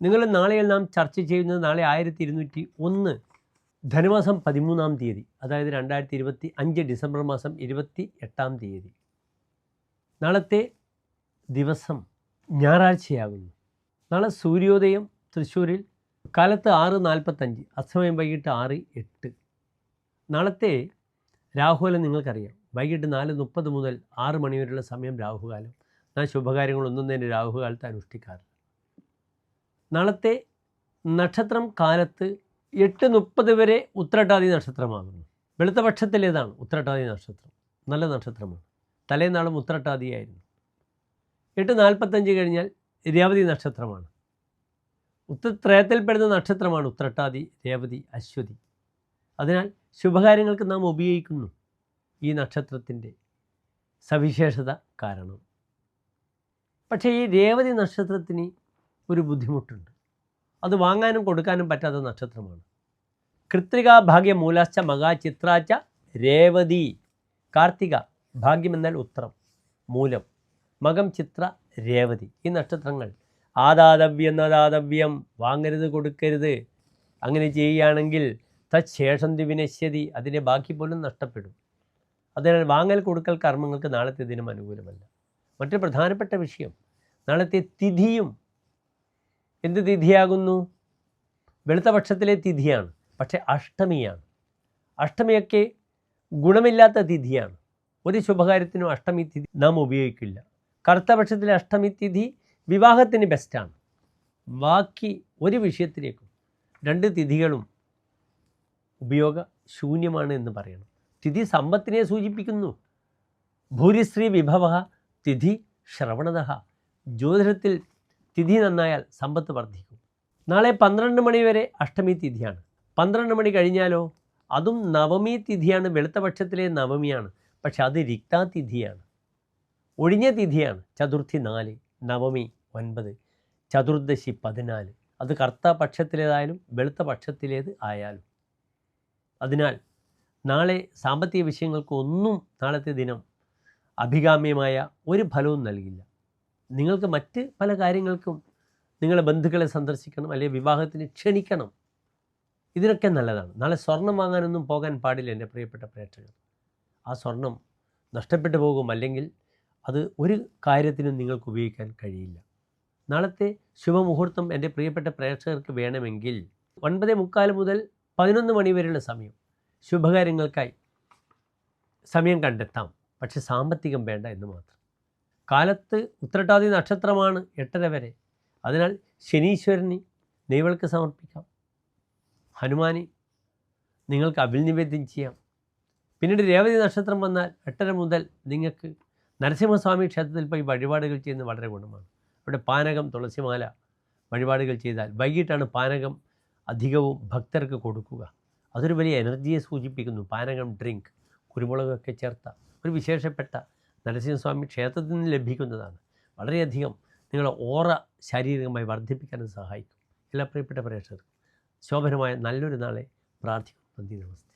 നിങ്ങൾ നാളെയിൽ നാം ചർച്ച ചെയ്യുന്നത് നാളെ ആയിരത്തി ഇരുന്നൂറ്റി ഒന്ന് ധനുമാസം പതിമൂന്നാം തീയതി അതായത് രണ്ടായിരത്തി ഇരുപത്തി അഞ്ച് ഡിസംബർ മാസം ഇരുപത്തി എട്ടാം തീയതി. നാളത്തെ ദിവസം ഞായറാഴ്ചയാകുന്നു. നാളെ സൂര്യോദയം തൃശ്ശൂരിൽ കാലത്ത് ആറ് നാൽപ്പത്തഞ്ച് അസമയം വൈകിട്ട് ആറ് എട്ട്. നാളത്തെ രാഹുകാലം നിങ്ങൾക്കറിയാം. വൈകിട്ട് നാല് മുപ്പത് മുതൽ ആറ് മണി വരെയുള്ള സമയം രാഹുകാലം. ഞാൻ ശുഭകാര്യങ്ങളൊന്നും തന്നെ രാഹുകാലത്ത് അനുഷ്ഠിക്കാറില്ല നാളത്തെ നക്ഷത്രം കാലത്ത് എട്ട് മുപ്പത് വരെ ഉത്രട്ടാതി നക്ഷത്രമാകുന്നു. വെളുത്ത പക്ഷത്തിലേതാണ് ഉത്രട്ടാതി നക്ഷത്രം? നല്ല നക്ഷത്രമാണ്. തലേനാളും ഉത്രട്ടാതിയായിരുന്നു. എട്ട് നാൽപ്പത്തഞ്ച് കഴിഞ്ഞാൽ രേവതി നക്ഷത്രമാണ്. ഉത്തത്രയത്തിൽപ്പെടുന്ന നക്ഷത്രമാണ് ഉത്രട്ടാതി രേവതി അശ്വതി. അതിനാൽ ശുഭകാര്യങ്ങൾക്ക് നാം ഉപയോഗിക്കുന്നു ഈ നക്ഷത്രത്തിന്റെ സവിശേഷത കാരണം. പക്ഷേ ഈ രേവതി നക്ഷത്രത്തിന് ഒരു ബുദ്ധിമുട്ടുണ്ട്. അത് വാങ്ങാനും കൊടുക്കാനും പറ്റാത്ത നക്ഷത്രമാണ്. കൃത്രിക ഭാഗ്യ മൂലാശ്ച മകാ ചിത്രാച്ച രേവതി. കാർത്തിക ഭാഗ്യം എന്നാൽ ഉത്രം മൂലം. മകം ചിത്ര രേവതി. ഈ നക്ഷത്രങ്ങൾ ആദാതവ്യം നദാതവ്യം വാങ്ങരുത് കൊടുക്കരുത് അങ്ങനെ ചെയ്യുകയാണെങ്കിൽ തശേഷം ദിവിനശ്യതി അതിന്റെ ബാക്കി പോലും നഷ്ടപ്പെടും. അതിനാൽ വാങ്ങൽ കൊടുക്കൽ കർമ്മങ്ങൾക്ക് നാളത്തെ ദിനം അനുകൂലമല്ല. മറ്റൊരു പ്രധാനപ്പെട്ട വിഷയം നാളത്തെ തിഥിയും എന്ത് തിഥിയാകുന്നു? വെളുത്ത പക്ഷത്തിലെ തിഥിയാണ്. പക്ഷേ അഷ്ടമിയാണ്. അഷ്ടമിയൊക്കെ ഗുണമില്ലാത്ത തിഥിയാണ്. ഒരു ശുഭകാര്യത്തിനും അഷ്ടമി തിഥി നാം ഉപയോഗിക്കില്ല. കറുത്ത പക്ഷത്തിലെ അഷ്ടമി തിഥി വിവാഹത്തിന് ബെസ്റ്റാണ്. ബാക്കി ഒരു വിഷയത്തിലേക്കും രണ്ട് തിഥികളും ഉപയോഗ ശൂന്യമാണ് എന്ന് പറയണം. തിഥി സമ്പത്തിനെ സൂചിപ്പിക്കുന്നു. ഭൂരിശ്രീ വിഭവ തിഥി ശ്രവണത. ജ്യോതിഷത്തിൽ തിഥി നന്നായാൽ സമ്പത്ത് വർദ്ധിക്കും. നാളെ പന്ത്രണ്ട് മണി വരെ അഷ്ടമി തിഥിയാണ്. പന്ത്രണ്ട് മണി കഴിഞ്ഞാലോ? അതും നവമി തിഥിയാണ്. വെളുത്തപക്ഷത്തിലെ നവമിയാണ്. പക്ഷെ അത് തിഥിയാണ്. ഒഴിഞ്ഞ തിഥിയാണ്. ചതുർത്ഥി നാല് നവമി ഒൻപത് ചതുർദശി പതിനാല്. അത് കർത്ത പക്ഷത്തിലേതായാലും വെളുത്ത പക്ഷത്തിലേത് ആയാലും. അതിനാൽ നാളെ സാമ്പത്തിക വിഷയങ്ങൾക്ക് ഒന്നും നാളത്തെ ദിനം അഭികാമ്യമായ ഒരു ഫലവും നൽകില്ല. നിങ്ങൾക്ക് മറ്റ് പല കാര്യങ്ങൾക്കും നിങ്ങളെ ബന്ധുക്കളെ സന്ദർശിക്കണം അല്ലെങ്കിൽ വിവാഹത്തിന് ക്ഷണിക്കണം. ഇതിനൊക്കെ നല്ലതാണ്. നാളെ സ്വർണം വാങ്ങാനൊന്നും പോകാൻ പാടില്ല എന്റെ പ്രിയപ്പെട്ട പ്രേക്ഷകർ. ആ സ്വർണം നഷ്ടപ്പെട്ടു പോകും അല്ലെങ്കിൽ അത് ഒരു കാര്യത്തിനും നിങ്ങൾക്ക് ഉപയോഗിക്കാൻ കഴിയില്ല. നാളത്തെ ശുഭമുഹൂർത്തം എന്റെ പ്രിയപ്പെട്ട പ്രേക്ഷകർക്ക് വേണമെങ്കിൽ ഒൻപത് മുക്കാൽ മുതൽ പതിനൊന്ന് മണി വരെയുള്ള സമയം ശുഭകാര്യങ്ങൾക്കായി സമയം കണ്ടെത്താം. പക്ഷെ സാമ്പത്തികം വേണ്ട എന്ന് മാത്രം. കാലത്ത് ഉത്രട്ടാതി നക്ഷത്രമാണ് എട്ടര വരെ. അതിനാൽ ശനീശ്വരന് നെയ്വൾക്ക് സമർപ്പിക്കാം. ഹനുമാനി നിങ്ങൾക്ക് അവിൽ നിവേദ്യം ചെയ്യാം. പിന്നീട് രേവതി നക്ഷത്രം വന്നാൽ എട്ടര മുതൽ നിങ്ങൾക്ക് നരസിംഹസ്വാമി ക്ഷേത്രത്തിൽ പോയി വഴിപാടുകൾ ചെയ്യുന്നത് വളരെ ഗുണമാണ്. ഇവിടെ പാനകം തുളസിമാല വഴിപാടുകൾ ചെയ്താൽ വൈകിട്ടാണ് പാനകം അധികവും ഭക്തർക്ക് കൊടുക്കുക. അതൊരു വലിയ എനർജിയെ സൂചിപ്പിക്കുന്നു. പാനകം ഡ്രിങ്ക് കുരുമുളകൊക്കെ ചേർത്ത ഒരു വിശേഷപ്പെട്ട നരസിംഹസ്വാമി ക്ഷേത്രത്തിൽ നിന്ന് ലഭിക്കുന്നതാണ്. വളരെയധികം നിങ്ങളെ ഓറ ശാരീരികമായി വർദ്ധിപ്പിക്കാനും സഹായിക്കും. എല്ലാ പ്രിയപ്പെട്ട പ്രേക്ഷകർക്കും ശോഭനമായ നല്ലൊരു നാളെ പ്രാർത്ഥിക്കും നന്ദി നമസ്തേ.